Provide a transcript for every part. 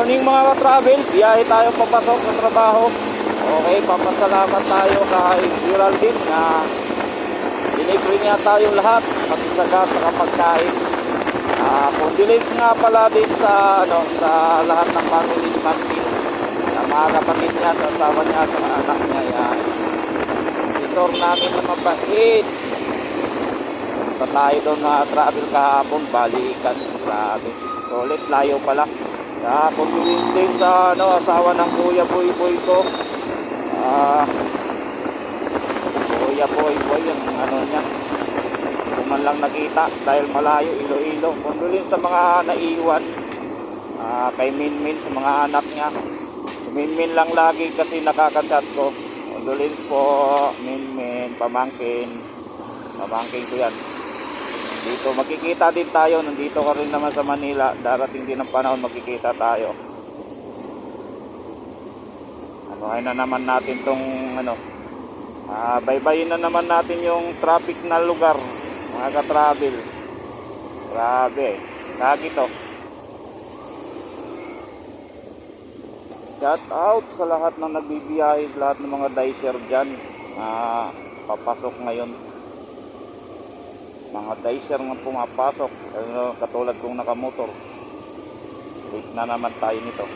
morning mga ka-travel. Biyahe tayo papasok sa trabaho. Okay, papasalamat tayo kay Geraldine na dinibre niya tayo lahat pati sa sa pagkain. Ah, condolence nga pala din sa ano sa lahat ng family ni Martin. Sa mga kapatid niya, sa asawa niya, sa anak niya. Yan. Visitor namin na mabait. Punta tayo doon na travel kahapon, balikan. Grabe. So, ulit layo pala. Kaya condolence din sa ano, asawa ng Kuya Boy Boy ko. Ah, Kuya Boy Boy, yung ano niya. Kung lang nakita dahil malayo, Iloilo. Condolence sa mga naiwan. Ah, kay Minmin, sa mga anak niya. Si Minmin lang lagi kasi nakakachat ko. Condolence po, Minmin, pamangkin. Pamangkin ko yan. Dito makikita din tayo, nandito ka rin naman sa Manila, darating din ang panahon makikita tayo. Ano ay na naman natin tong ano, ah, baybayin na naman natin yung traffic na lugar, mga ka-travel. Grabe, lagi to. Shout out sa lahat ng nagbibiyahe, lahat ng mga dicer dyan. Ah, papasok ngayon mga dicer nga pumapasok. Ano, katulad kong nakamotor. Late na naman tayo nito.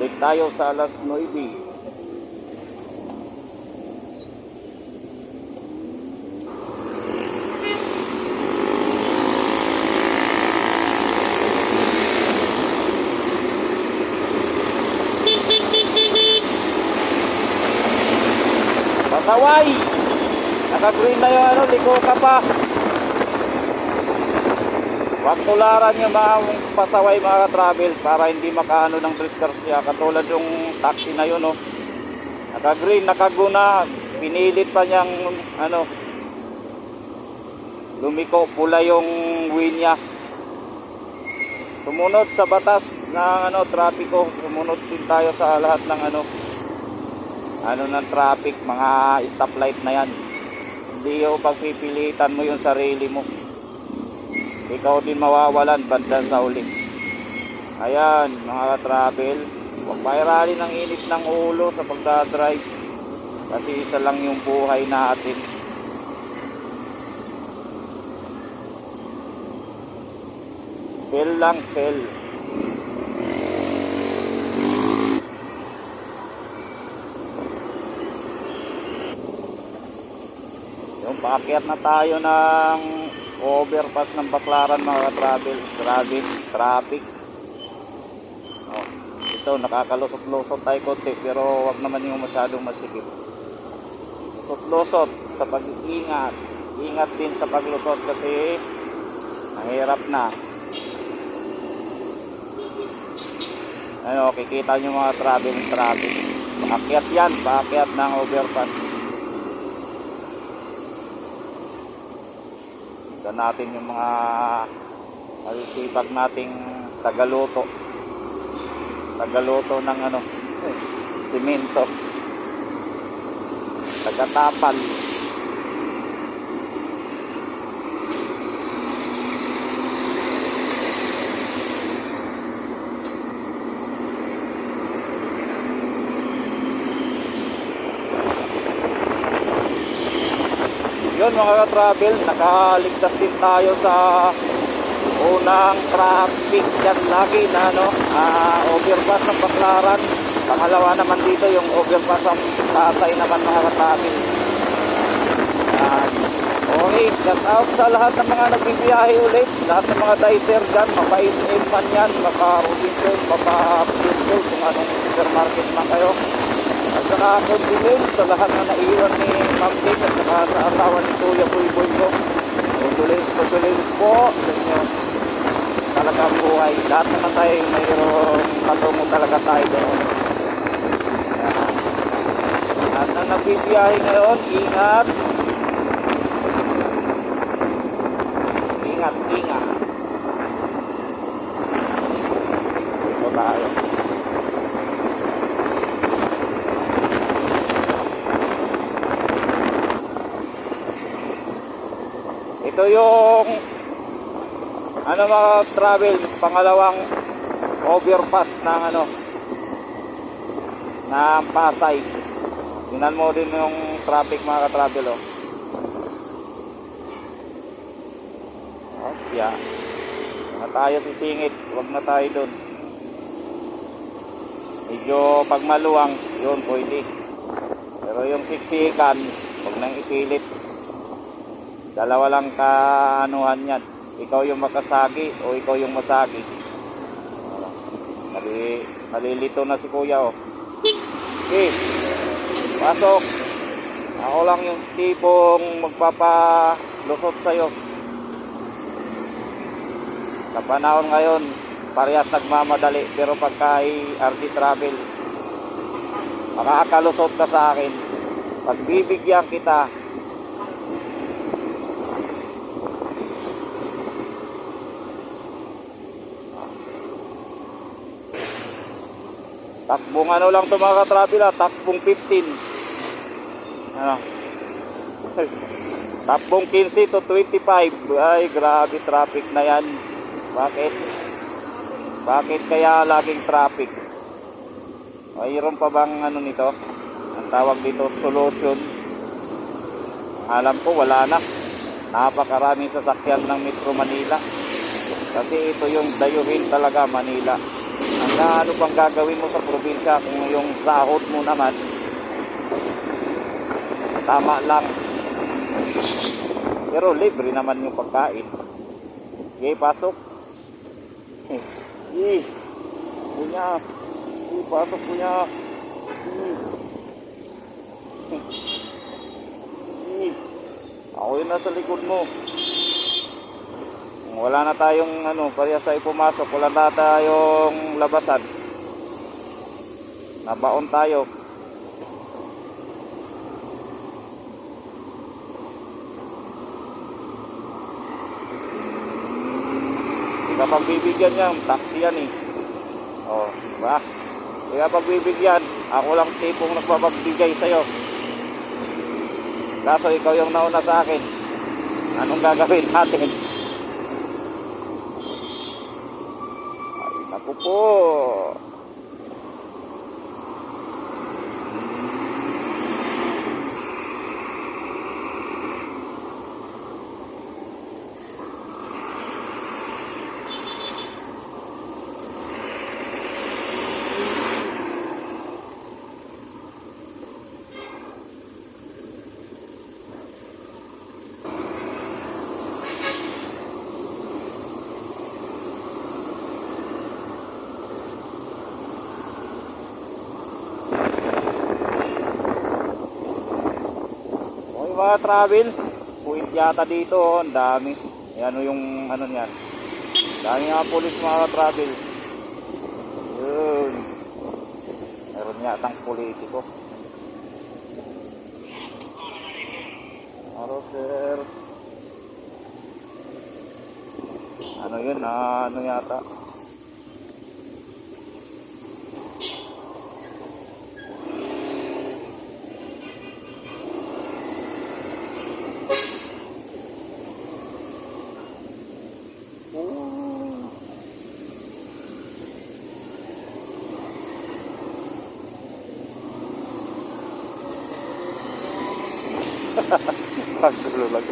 Late tayo sa alas 9 Pasaway! Naka-green na yung ano, liko ka pa. Huwag tularan yung mga pasaway mga travel para hindi makaano ng siya Katulad yung taxi na yun, oh. Naka-green, nakaguna. Pinilit pa niyang, ano, lumiko, pula yung win niya. Sumunod sa batas ng ano, trapiko. Sumunod din tayo sa lahat ng ano, ano ng traffic, mga stoplight na yan. Hindi yung pagpipilitan mo yung sarili mo. Ikaw din mawawalan banda sa uli. Ayan, mga travel, huwag pairali ng init ng ulo sa pagdadrive. Kasi isa lang yung buhay natin. Sell lang, sell. Yung paakyat na tayo ng overpass ng Baklaran mga travel traffic traffic. Oh, ito nakakalusot-lusot tayo konti pero wag naman yung masyadong masikip. Lusot-lusot sa pag-iingat. Ingat din sa paglusot kasi mahirap na. Ano kikita nyo mga travel traffic. Paakyat yan paakyat ng overpass Ito natin yung mga masisipag nating tagaluto. Tagaluto ng ano, simento. Tagatapal. Yun mga ka-travel nakaligtas din tayo sa unang traffic dyan lagi na ano ah, overpass ng Baklaran pangalawa naman dito yung overpass ng Pasay naman mga ka-travel. Yan. okay shout out sa lahat ng mga nagbibiyahe ulit. Lahat ng mga dicer dyan mapa-SM man yan mapa-Robinson mapa-Pinto kung anong supermarket man kayo at saka condolence sa lahat na naiwan ni Ma'am Kate at saka sa asawa ni Kuya Boy Boy ko. Condolence, condolence po sa inyo. Talaga ang buhay. Lahat naman tayo mayroong patungo talaga tayo doon. At na nagbibiyahe ngayon, ingat. Ingat, ingat. Ito tayo. Ito yung ano mga travel, pangalawang overpass ng ano ng Pasay. Tingnan mo din yung traffic mga ka-travel oh. Oh, yeah. Na tayo sisingit, wag na tayo doon. Medyo pag maluwang, yun pwede. Pero yung siksikan, wag nang ipilit. Dalawa lang kaanuhan yan. Ikaw yung makasagi o ikaw yung masagi. Mali, malilito na si kuya oh. Okay, pasok. Ako lang yung tipong magpapalusot sa'yo. Sa panahon ngayon, parehas nagmamadali. Pero pagka RD Travel, makakalusot ka sa akin. Pagbibigyan kita, takbong ano lang to mga ka-travel ah, takbong 15. Ano? takbong 15 to 25. Ay, grabe traffic na yan. Bakit? Bakit kaya laging traffic? Mayroon pa bang ano nito? Ang tawag dito solution. Alam ko wala na. Napakaraming sasakyan ng Metro Manila. Kasi ito yung dayuhin talaga Manila. Ang ano pang gagawin mo sa probinsya kung yung sahod mo naman tama lang. Pero libre naman yung pagkain. Okay, pasok. Eh, punya. Eh, pasok punya. Eh. Eh, ako yun nasa likod mo. Wala na tayong ano, parehas tayo pumasok. Wala na tayong labasan. Nabaon tayo. Hindi ka pagbibigyan yan, taxi yan eh. Oh, ba? Hindi ka pagbibigyan, ako lang tipong nagpapagbigay sa'yo. Kaso ikaw yung nauna sa akin. Anong gagawin natin? Ay, travel, point yata dito, oh, ang dami. Yan oh, yung ano niyan. Dami mga pulis mga travel. Yun. Meron yatang politiko. Aro sir. Ano yun? Ah, ano yata? Pagdulo lang.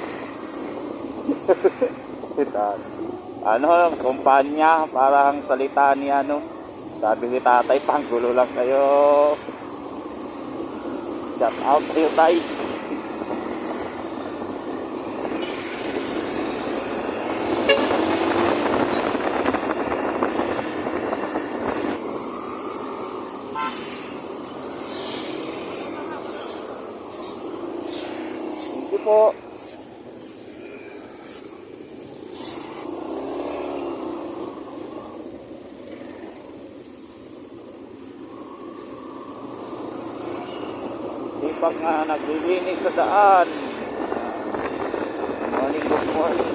Sitan. ano, kumpanya, parang salita ni ano. Sabi ni tatay, panggulo lang kayo. Shout out sa'yo, tay. Thank you po. Sipag nga naglilinis sa daan. Morning, good morning.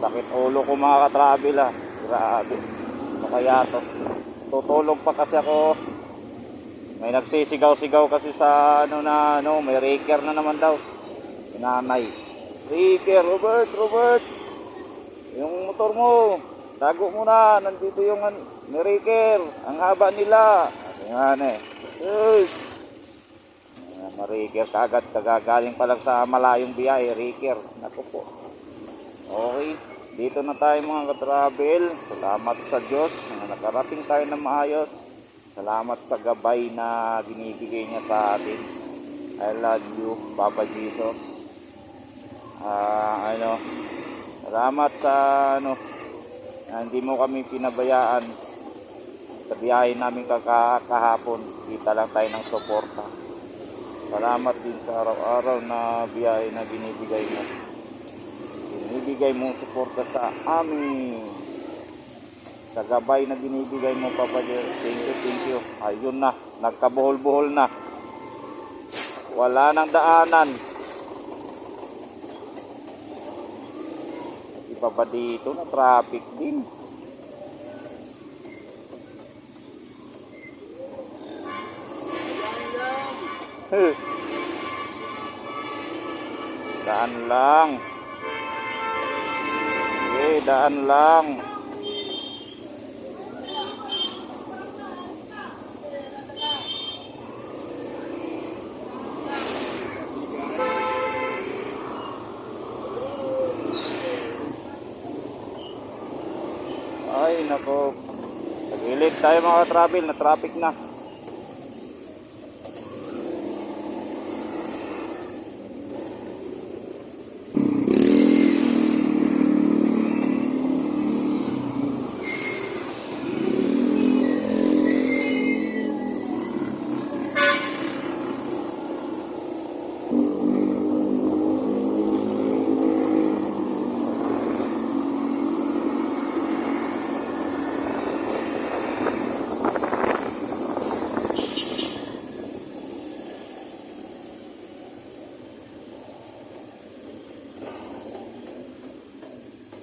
Sakit ulo ko mga ka-travel ah. Grabe. Ano kaya to? Tutulog pa kasi ako May nagsisigaw-sigaw kasi sa ano na ano, may raker na naman daw. Nanay. Raker, Robert, Robert. Yung motor mo, tago mo na. Nandito yung raker. Ang haba nila. Sabi nga eh. Uy. Mariker kagad kagagaling pa lang sa malayong biyahe, Riker. Naku po. Okay, dito na tayo mga ka-travel. Salamat sa Diyos na nakarating tayo na maayos. Salamat sa gabay na binibigay niya sa atin. I love you, Papa Jesus. Ah, ano, salamat sa ano, na hindi mo kami pinabayaan sa biyahe namin kahapon. Kita lang tayo ng suporta. Salamat din sa araw-araw na biyahe na binibigay mo. Binibigay mo suporta sa amin. Sa gabay na binibigay mo, Papa Diyos. Thank you, thank you. Ayun na, nagkabuhol-buhol na. Wala nang daanan. Pa dito na traffic din. Huh. Daan lang. Okay, daan lang. Ay, nako. Tagilid tayo mga travel na traffic na.